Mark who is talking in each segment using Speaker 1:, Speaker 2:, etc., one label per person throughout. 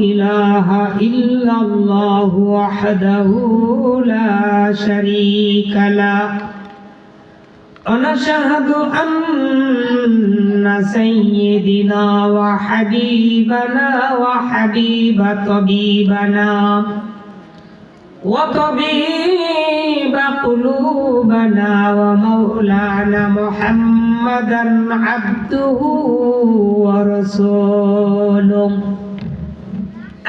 Speaker 1: إله إلا الله وحده لا شريك له. ونشهد أن سيدنا وحبيبنا وحبيب طبيبنا وطبيب قلوبنا ومولانا محمدا عبده ورسوله.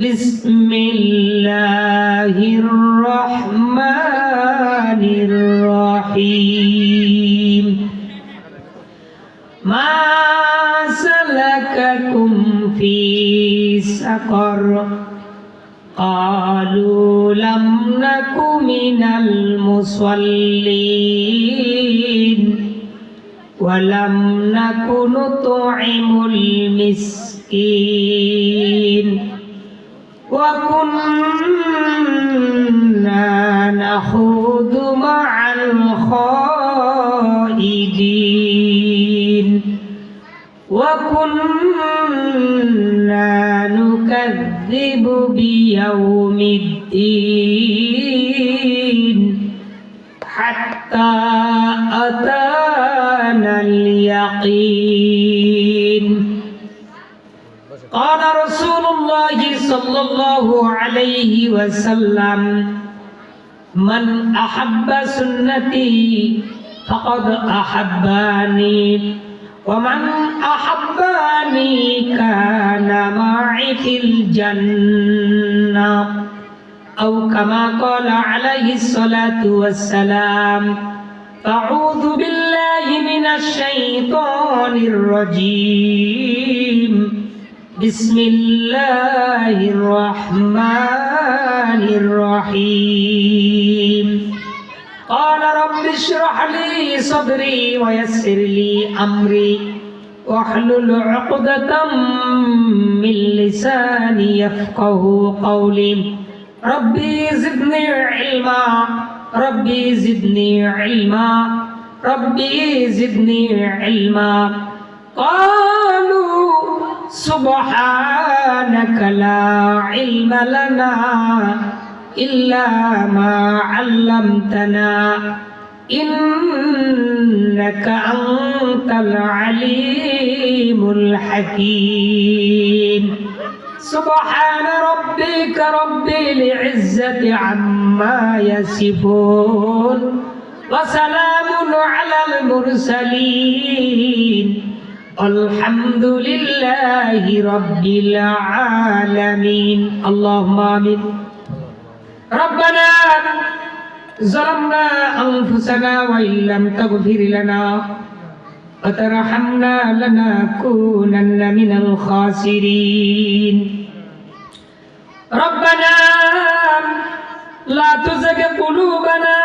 Speaker 1: بسم الله الرحمن الرحيم. ما سلككم في سقر؟ قالوا لم نك من المصلين. ولم نك نطعم المسكين. وكنا نخوض مع الخائدين. وكنا نكذب بيوم الدين. حتى أتانا اليقين. قال رسول الله صلى الله عليه وسلم من أحب سنتي فقد أحباني ومن أحبني كان معي في الجنة أو كما قال عليه الصلاة والسلام أعوذ بالله من الشيطان الرجيم بسم الله الرحمن الرحيم. قال رب اشرح لي صدري ويسر لي أمري. واحلل عقدة من لساني يفقه قولي. ربي زدني علما. ربي زدني علما. ربي زدني علما. قالوا سبحانك لا علم لنا إلا ما علمتنا. إنك أنت العليم الحكيم. سبحان ربك رب العزة عما يصفون. وسلام على المرسلين. الحمد لله رب العالمين اللهم آمين ربنا ظلمنا أنفسنا وإن لم تغفر لنا وترحمنا لنكونن من الخاسرين ربنا لا تزغ قلوبنا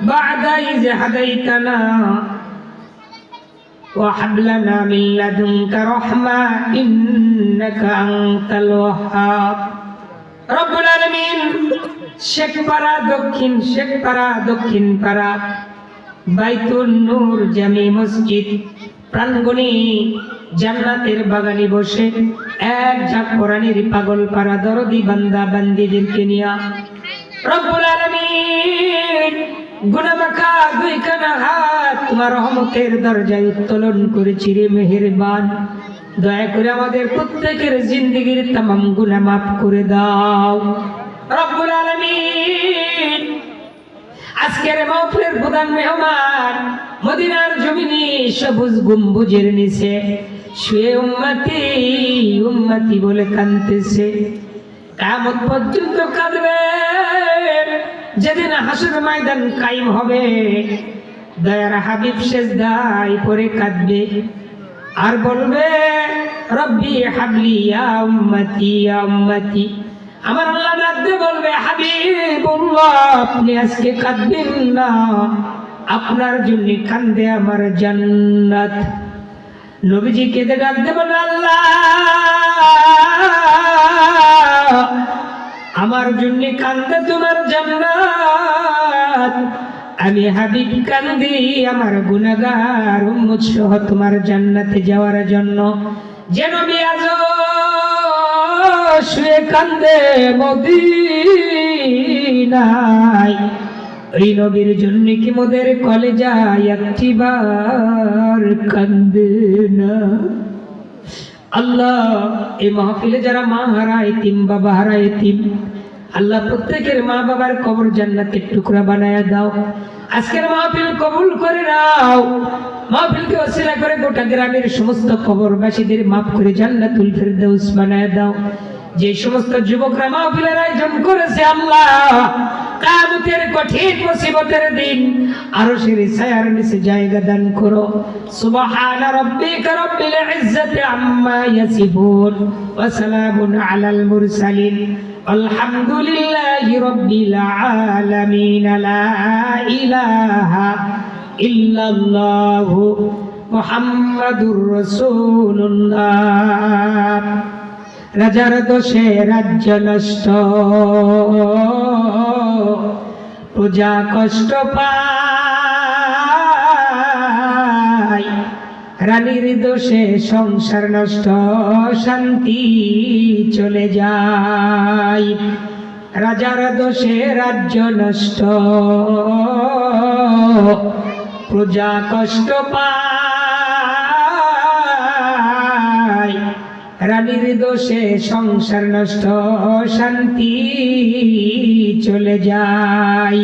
Speaker 1: بعد إذ هديتنا وهب لنا من لدنك رحمة إنك أنت الوهاب رب العالمين শেখপাড়া দক্ষিণ শেখপাড়া দক্ষিণ পাড়া বাইতুল নূর জামি মসজিদ প্রাঙ্গণে জান্নাতের বাগানে বসে এক ঝাঁক কোরআনের পাগল পারা দরদি বান্দা বান্দিদেরকে নিয়া রব্বুল আলামিন আমাদের প্রত্যেকের গুনাহ মাফ করে দাও। রব্বুল আজকের মাহফিলের প্রধান মেহমান মদিনার জমিনে সবুজ গম্বুজের নিচে শুয়ে উম্মতি বলে কানতেছে কামত পর্যন্ত কাঁদবে। যেদিন হাসুর ময়দান কায়েম হবে, দয়ার হাবিব শেষ দায় করে কাঁদবে আর বলবে, রব্বি হাবলি আমার আল্লাহ ডাকতে বলবে, হাবিবুল্লাহ, আপনি আজকে কাঁদবেন না। আপনার জন্য কান্দে আমার জান্নাত। নবীজি কেঁদে ডাকতে বলবে, আল্লাহ আমার জন্য কান্দে তোমার জান্নাত। আমি হাবিব কান্দি আমার গুনাগার উম্মত সহ তোমার জান্নাতে যাওয়ার জন্য। যে নবী আজ শুয়ে কান্দে মদিনায়। ওই নবীর জন্য কি মোদের কলে যায় একটি বার কান্দে না? আল্লাহ, এই মাহফিলে যারা মা হারায় তিম, বাবা হারায় তিম আল্লাহ প্রত্যেকের মা বাবার কবর জান্নাতের টুকরা বানায় দাও। আজকের মাহফিল কবুল করে নাও। মাহফিলকে অসিলা করে গোটা গ্রামের সমস্ত কবরবাসীদের মাফ করে জান্নাতুল ফেরদৌস বানায় দাও। যে সমস্ত যুবকরা মাহফিলের আয়োজন করেছে আল্লাহ, কামতের কঠিন দিন আরও জায়গা দান করো। আলাল الحمد لله رب العالمين لا إله إلا الله محمد رسول الله রাজার দোষে রাজ্য নষ্ট প্রজা কষ্ট পায় রানীর দোষে সংসার নষ্ট, শান্তি চলে যায়। রাজার দোষে রাজ্য নষ্ট, প্রজা কষ্ট পায়। রানীর দোষে সংসার নষ্ট, শান্তি চলে যায়।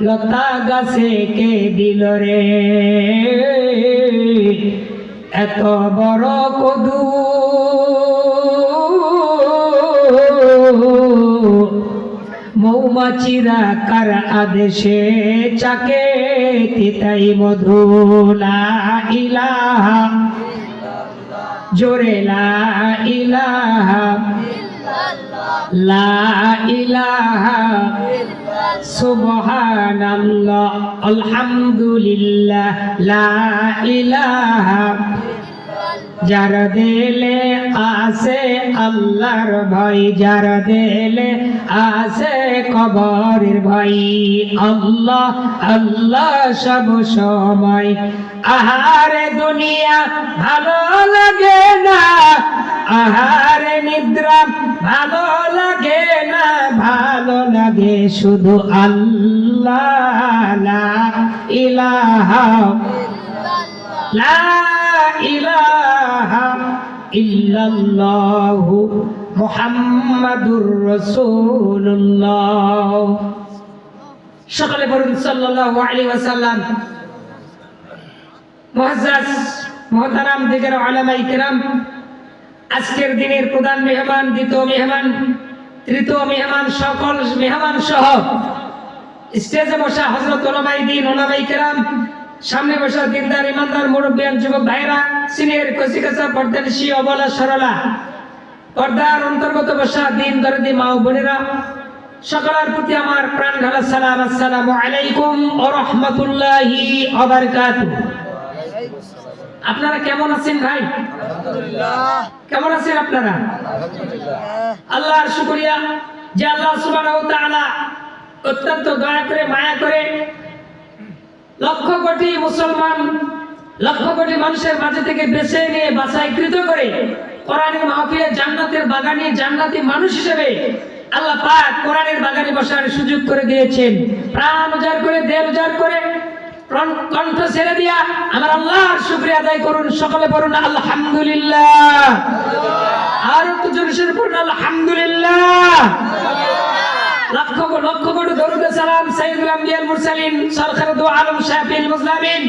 Speaker 1: লতা গাছে কে দিল রে? এত বড় কদু। মৌমাছিরা কার আদেশে চাকে? তিতাই মধু লা ইলাহা জোরে লা ইলাহা লা ইলাহা সুবহানাল্লাহ, আলহামদুলিল্লাহ, লা ইলাহা। যার দেলে আসে আল্লাহর ভয়, যার দেলে আসে কবরের ভয়। আল্লাহ আল্লাহ সব সময়। আহারে দুনিয়া ভালো লাগে না, আহারে নিদ্রা ভালো লাগে ভালো লাগে শুধু আল্লাহ ইলাহা ইল্লাল্লাহু মুহাম্মাদুর রাসূলুল্লাহ। সকালে বলুন, সাল্লাল্লাহু আলাইহি ওয়াসাল্লাম। মুআজ্জাজ মুহতারাম, দিগের উলামায়ে কিরাম, আজকের দিনের প্রধান মেহমান, দ্বিতীয় মেহমান তৃতীয় মেহমান সকল মেহমান সহ স্টেজে বসা হজরত ওলামাই দিন ওলামাই কেরাম সামনে বসা দিনদার ইমানদার মুরব্বিয়ান যুবক ভাইরা সিনিয়র কচিকাচা পর্দানিশি অবলা সরলা পর্দার অন্তর্গত বসা দিন দরদি মা বোনেরা সকলের প্রতি আমার প্রাণ ঢালা সালাম আসসালামু আলাইকুম ও রহমতুল্লাহি আপনারা কেমন আছেন ভাই? কেমন আছেন আপনারা? আল্লাহর শুকরিয়া যে আল্লাহ তাআলা অত্যন্ত দয়া করে, মায়া করে লক্ষ কোটি মুসলমান, লক্ষ কোটি মানুষের মাঝে থেকে বেছে নিয়ে, বাছাইকৃত করে কোরআনের মাহফিলে জান্নাতের বাগানে জান্নাতি মানুষ হিসেবে আল্লাহ পাক কোরআনের বাগানে বসার সুযোগ করে দিয়েছেন। প্রাণ উজাড় করে, দেহ উজাড় করে কণ্ঠ ছেড়ে দিয়া আমার আল্লাহর শুক্রিয়া আদায় করুন, সকলে বলুন আলহামদুলিল্লাহ। আর একটু জোরে সোরে পড়ুন আলহামদুলিল্লাহ। লক্ষ লক্ষ কোটি দরুদ সালাম সাইয়্যিদুল আম্বিয়াল মুরসালিন সরকার দু আলম শাফিল মুসলিমিন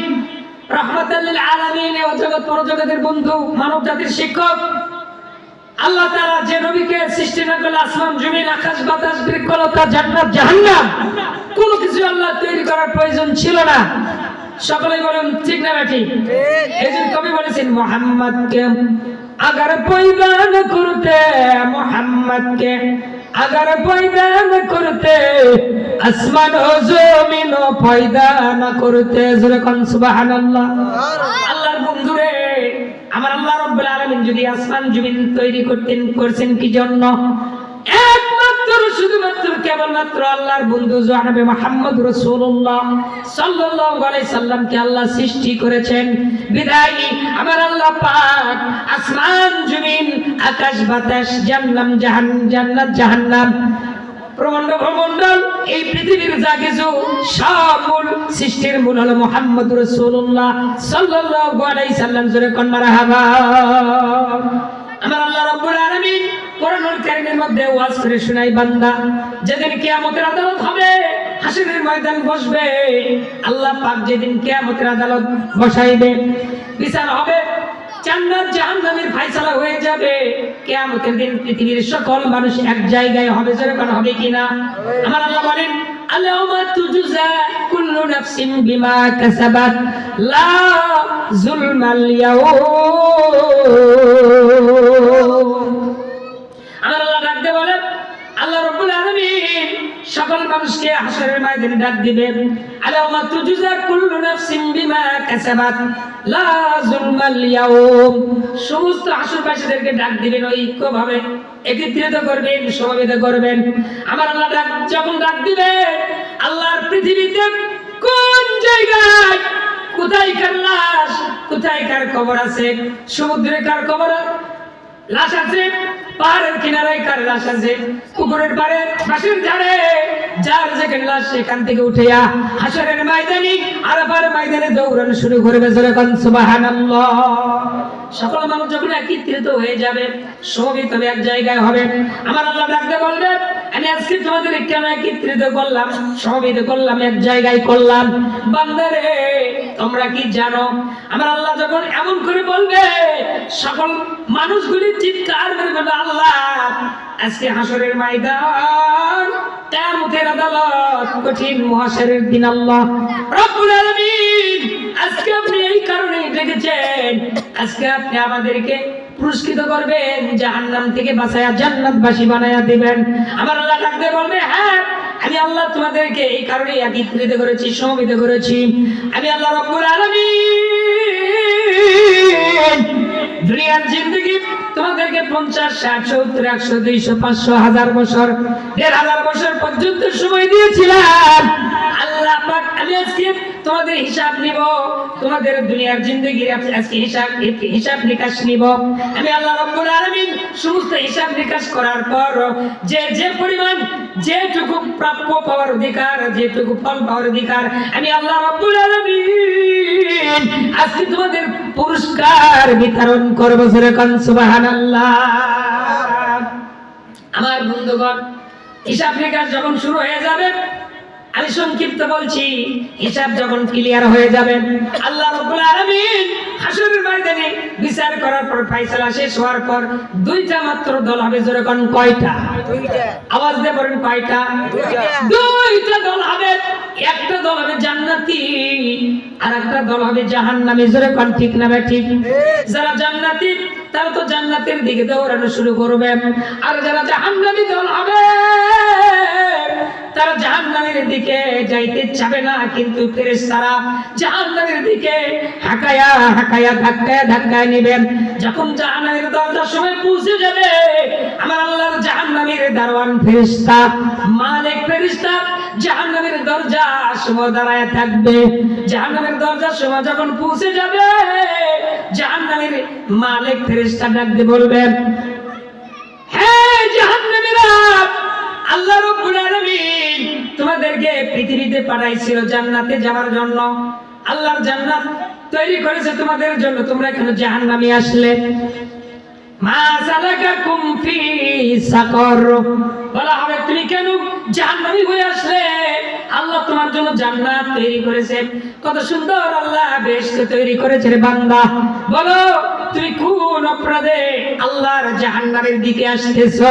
Speaker 1: রহমাতাল আলামিন ও জগৎ পরজগতের বন্ধু মানব জাতির শিক্ষক। আল্লাহ তাআলা যে নবীকে সৃষ্টি না করলে আসমান জমিন আকাশ বাতাস বৃক্ষলতা জান্নাত জাহান্নাম কোনো কিছু আল্লাহ তৈরি করার প্রয়োজন ছিল না। সকলেই বলুন ঠিক না ঠিক। এই জন্য কবি বলেছেন মোহাম্মদকে अगर पैदा न करते मोहम्मद के अगर पैदा न करते আসমান ও জমিন পয়দা না করতে জোরে কোন সুবহানাল্লাহ আল্লাহর বন্ধুরে আমার আল্লাহ রাব্বুল আলামিন যদি আসমান জমিন তৈরি করতেন করছেন কি জন্য একমাত্র শুধুমাত্র কেবলমাত্র আল্লাহর বন্ধু জনাবে মুহাম্মদ রাসূলুল্লাহ সাল্লাল্লাহু আলাইহি সাল্লামকে আল্লাহ সৃষ্টি করেছেন। বিদায়, আমার আল্লাহ পাক আসমান, জমিন, আকাশ, বাতাস জান্নাম জাহান, জান্নাত, জাহান্নাম। প্রমণ্ড ভূমণ্ডল, এই পৃথিবীর যা কিছু, সব মূল সৃষ্টির মূল হলো মোহাম্মদ রসুল্লাহ সাল্লাল্লাহু আলাইহি সাল্লাম। জোরে কোন মারহাবা আমার আল্লাহ রাব্বুল আলামিন কোরআনুল কারীমের মধ্যে ওয়াজ করে শোনাই বান্দা। যেদিন কিয়ামতের আদালত হবে, হাসরের ময়দান বসবে। আল্লাহ পাক যেদিন কিয়ামতের আদালত বসাইবে, বিচার হবে, জান্নাত জাহান্নামের ফয়সালা হয়ে যাবে। কিয়ামতের দিন পৃথিবীর সকল মানুষ এক জায়গায় হবে, যেরকম হবে কিনা। আমার আল্লাহ বলেন আল্লাহুম্মা কুল্লু নাফসিন বিমা কাসাবাত, লা যুলমাল ইয়াউম। আমার আল্লাহ ডাকতে বলে, আল্লাহ রাব্বুল আলামিন সকল মানুষকে হাসরের ময়দানে ডাক দিবে আলাউমা তুজজা কুল্লু নাফসিন বিমা কাসাবাত, লা যুলমাল ইয়াউম। সমস্ত হাসরবাসীদেরকে ডাক দিবেন, ঐক্যভাবে একত্রিত করবেন, সমবেত করবেন। আমার আল্লাহ ডাক, যখন ডাক দিবে আল্লাহর পৃথিবীতে কোন জায়গায় কোথায় কার লাশ, কোথায় কার কবর আছে, সমুদ্রে কার কবর লাশ আছে কিনারায় কার লাশ আছে যার যেখানে লাশ থেকে দৌড়ানো শুরু করবে সকল মানুষ যখন একত্রিত হয়ে যাবে, সমবেত এক জায়গায় হবে, আমার আল্লাহ ডাকতে বলবে, আমি আজকে তোমাদের কেন একত্রিত করলাম, সমবেত করলাম, এক জায়গায় করলাম? বান্দারে তোমরা কি জানো? আমার আল্লাহ যখন এমন করে বলবে, সকল মানুষগুলি চিৎকার করে আল্লাহ, আজকে হাসরের ময়দান, কিয়ামতের আদালত, কঠিন মহাশরের দিন, আল্লাহ। রব্বুল আলামিন, আজকে আপনি এই কারণে ডেকেছেন, আজকে আপনি আমাদেরকে পুরস্কৃত করবেন, জাহান্নাম থেকে বাঁচায়া জান্নাতবাসী বানায়া দিবেন। আমার আল্লাহ ডাকতে বলবে হ্যাঁ আমি আল্লাহ তোমাদেরকে এই কারণে একত্রিত করেছি, সমবেত করেছি। আমি আল্লাহ রব্বুল জিন্দগি তোমাদেরকে পঞ্চাশ একশো, দুইশো, পাঁচশো, হাজার বছর, দেড় হাজার বছর পর্যন্ত সময় দিয়েছিলাম। আল্লাহ আমি আজকে তোমাদের হিসাব নিব, তোমাদের দুনিয়ার জিন্দগির আজকে হিসাব হিসাব নিকাশ নিব। আমি আল্লাহ রব্বুল আলামিন সমস্ত হিসাব নিকাশ করার পর যে যে পরিমাণ যেটুকু প্রাপ্য পাওয়ার অধিকার, যেটুকু ফল পাওয়ার অধিকার, আমি আল্লাহ রব্বুল আলামিন আজকে তোমাদের পুরস্কার বিতরণ করব যেরকম সুবহানাল্লাহ। আমার বন্ধুগণ, হিসাব নিকাশ যখন শুরু হয়ে যাবে আমি সংক্ষিপ্ত বলছি হিসাব যখন ক্লিয়ার হয়ে যাবে আল্লাহ রাব্বুল আলামিন হাসরের ময়দানে বিচার করার পর ফয়সালা শেষ হওয়ার পর দুইটা মাত্র দল হবে যেরকম কয়টা? আওয়াজ দিয়ে বলেন কয়টা? দুইটা। দল হবে একটা দল হবে জান্নাতি আর একটা দল হবে জাহান্নামী। যেরকম ঠিক না ভাই ঠিক। যারা জান্নাতি তারা তো জান্নাতের দিকে দৌড়ানো শুরু করবে। আর যারা জাহান্নামী দল হবে তারা জাহান্নামের দিকে যাইতে চাবে না, কিন্তু ফেরেশতারা জাহান্নামের দিকে হাকায়া হাকায়া, ধাক্কায়া ধাক্কায় নেবেন যখন জাহান্নামের দরজার সময় পৌঁছে যাবে, আমার আল্লাহর জাহান্নামের দারওয়ান ফেরেশতা, মালিক ফেরেশতা জাহান্নামের দরজা সময় দাঁড়ায় থাকবে। জাহান্নামের দরজার সময় যখন পৌঁছে যাবে, জাহান্নামের মালিক ফেরেশতা ডাকতে বলবেন হ্যাঁ জাহান্নামীরা আল্লাহ রাব্বুল আলামিন তোমাদেরকে পৃথিবীতে পাঠাইছিল জান্নাতে যাওয়ার জন্য। আল্লাহর জান্নাত তৈরি করেছে তোমাদের জন্য। তোমরা কেন জাহান্নামে আসলে। মা সালাকাকুম ফি সাকর। বলা হবে, তুমি কেন জাহান্নামী হয়ে আসলে? আল্লাহ তোমার জন্য জান্নাত তৈরি করেছে। কত সুন্দর আল্লাহ বেহেশত তৈরি করেছে রে বান্দা। বলো, তুমি কোন অপরাধে আল্লাহর জাহান্নামের দিকে আসতেছো?